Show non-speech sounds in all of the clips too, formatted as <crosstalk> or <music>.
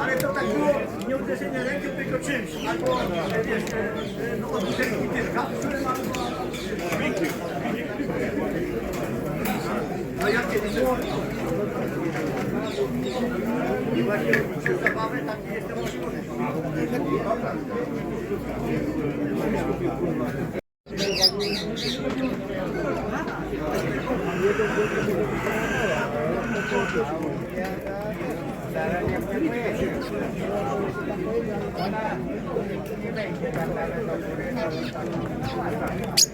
Ale to tak było nie uderzenie ręką, tylko czymś. Albo e, wiesz, e, e, no, od butelki piwka, które mamy A ja kiedyś było i właśnie przez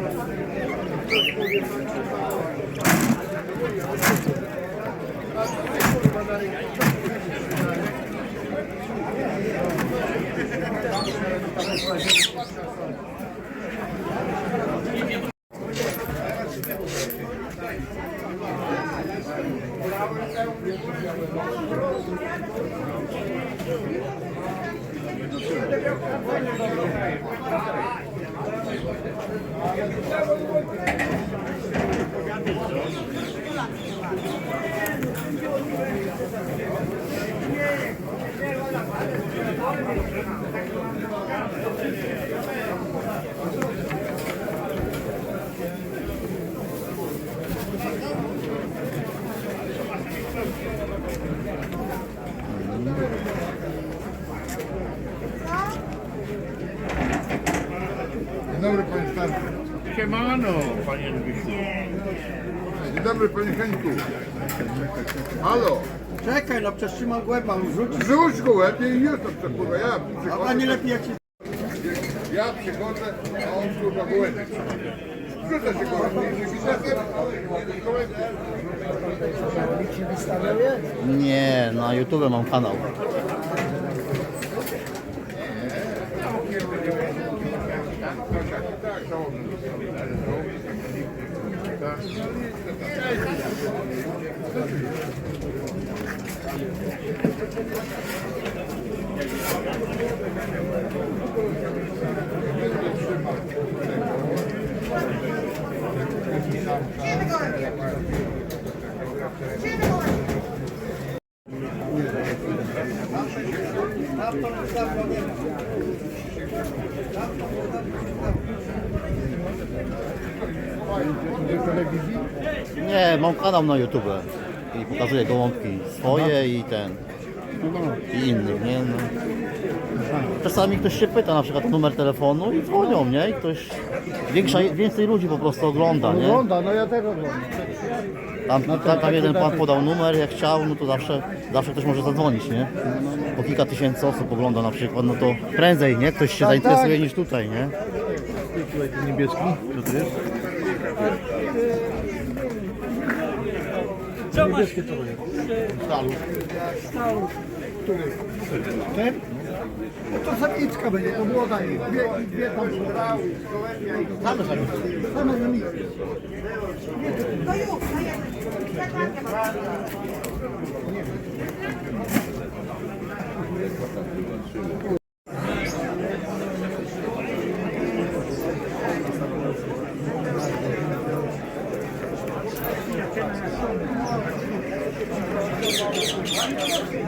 Thank you. Siemano, panie Zbysiu. Dzień dobry panie Henku. Halo. Czekaj, no przetrzymał głęb, mam rzucić. Rzuć go łebie i już to przepływa. Ja A przychodzę. pani lepiej jak się... Ja przychodzę, a on kurwa gołębie. Rzuca się gołębie i bisetem, gołębie. Nie, na YouTube mam kanał. Nie, mam kanał na YouTube. I pokazuję gołąbki swoje i ten. I innych, nie? No. Czasami ktoś się pyta na przykład o numer telefonu i dzwonią, nie? I ktoś. Większa, więcej ludzi po prostu ogląda, nie? Ogląda, no ja też oglądam. Tam, tam, tam jeden pan podał numer, jak chciał, no to zawsze, zawsze ktoś może zadzwonić, nie? Po kilka tysięcy osób ogląda na przykład, no to prędzej, nie? Ktoś się zainteresuje niż tutaj, nie? Tutaj ten niebieski, co to jest? Niebieskie co to jest? Ten? No to samicka będzie, to młoda i dwie, dwie tam są. Same samice. Same samice. No już, no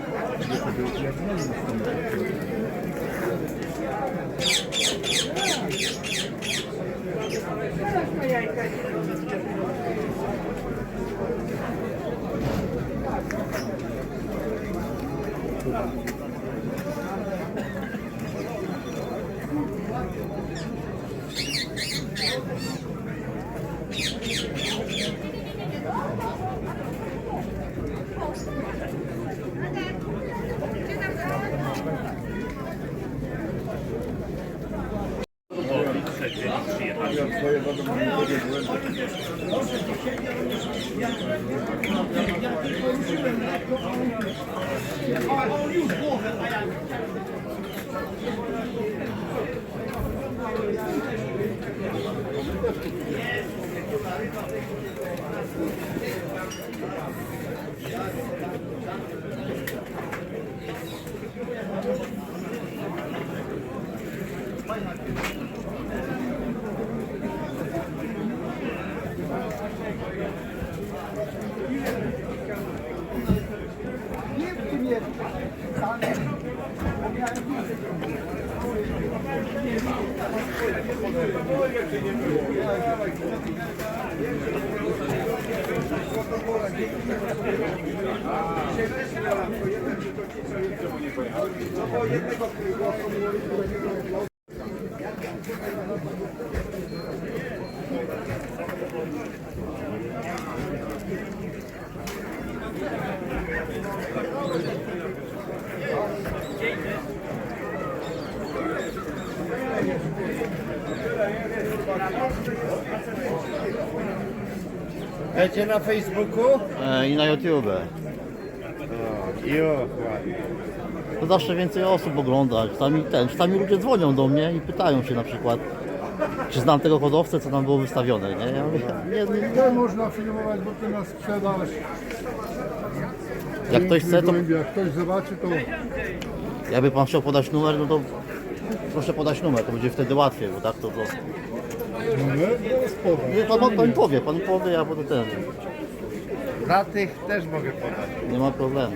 Thank you. Jak, jak ładnie ma. Będzie na Facebooku? E, I na YouTube. Jo, To zawsze więcej osób ogląda. Czasami, ten, czasami ludzie dzwonią do mnie i pytają się na przykład, czy znam tego hodowcę, co tam było wystawione. Nie, ja mówię, nie, nie, Nie można filmować, bo to na sprzedaż. jak ktoś chce, to Jak ktoś zobaczy, to jakby pan chciał podać numer, no to proszę podać numer, to będzie wtedy łatwiej, bo tak to po prostu. Nie, pan, pan, pan powie, pan powie, a potem ten. Dla tych też mogę podać. Nie ma problemu.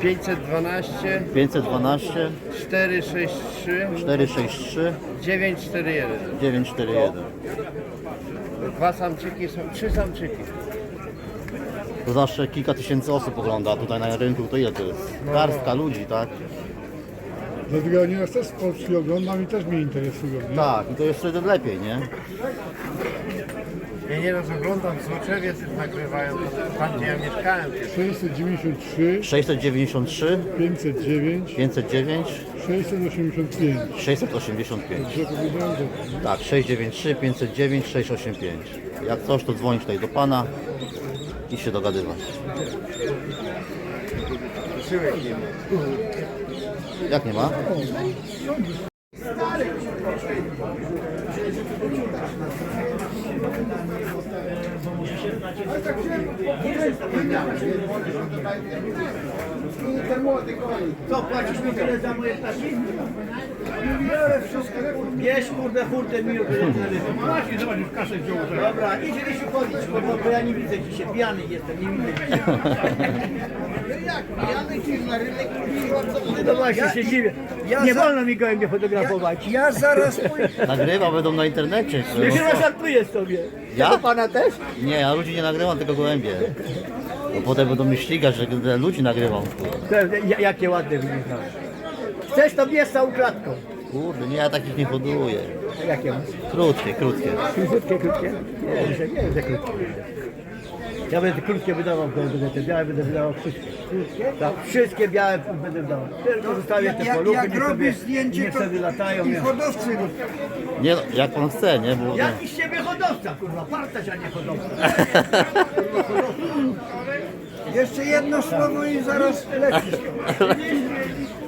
512 512 463 463 941. 941. Dwa samczyki są, trzy samczyki. To zawsze kilka tysięcy osób ogląda, a tutaj na rynku to ile to jest? Garstka ludzi, tak? Dlatego ja nieraz też z Polski oglądam i też mnie interesują. Nie? Tak, i to jest wtedy lepiej, nie? Ja nieraz oglądam Złoczewie, nagrywają to tam, gdzie ja mieszkałem. 693, 693 509, 509 685. 685. Że powiedziałem dobrze. Tak, 693 509 685. Jak coś, to dzwonić tutaj do pana i się dogadywać. Nie ma. Jak nie ma? Co, płacisz mi tyle za moje ptaki? Bierz kurde hurtę mi właśnie, zobacz, już kasę wziął. Dobra, chodzić, kurwa, bo ja nie widzę dzisiaj, pijany jestem, nie widzę <laughs> No właśnie się dziwię. Ja nie za- wolno mi gołębie fotografować. Ja zaraz <laughs> pójdę. Nagrywa, będą na internecie. czy- Ja chyba żartuję sobie. Ja? Tego pana też? Nie, ja ludzi nie nagrywam, tylko gołębie. Bo potem będą mnie ścigać, że ludzi nagrywam. Ja- Jakie ładne wygląda. Chcesz to mnie z całą klatką. Kurde, nie, ja takich nie hoduję. A Jakie masz? Krótkie, krótkie. Krótkie, krótkie? Nie, że nie, że krótkie. Ja będę krótkie wydawał, będę te białe, będę wydawał wszystkie. Tak, wszystkie białe będę wydawał. Tylko zostawię te Jak, poluchy, jak niech sobie, robisz zdjęcie, niech to sobie latają. i hodowcy. Nie, jak on chce, nie? Bo, nie. Siebie hodowca, kurwa, partaż, a nie hodowca. Jeszcze jedno słowo i zaraz lecisz. <laughs>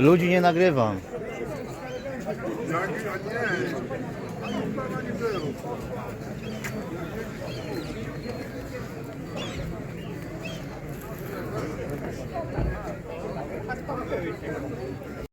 Ludzi nie nagrywam.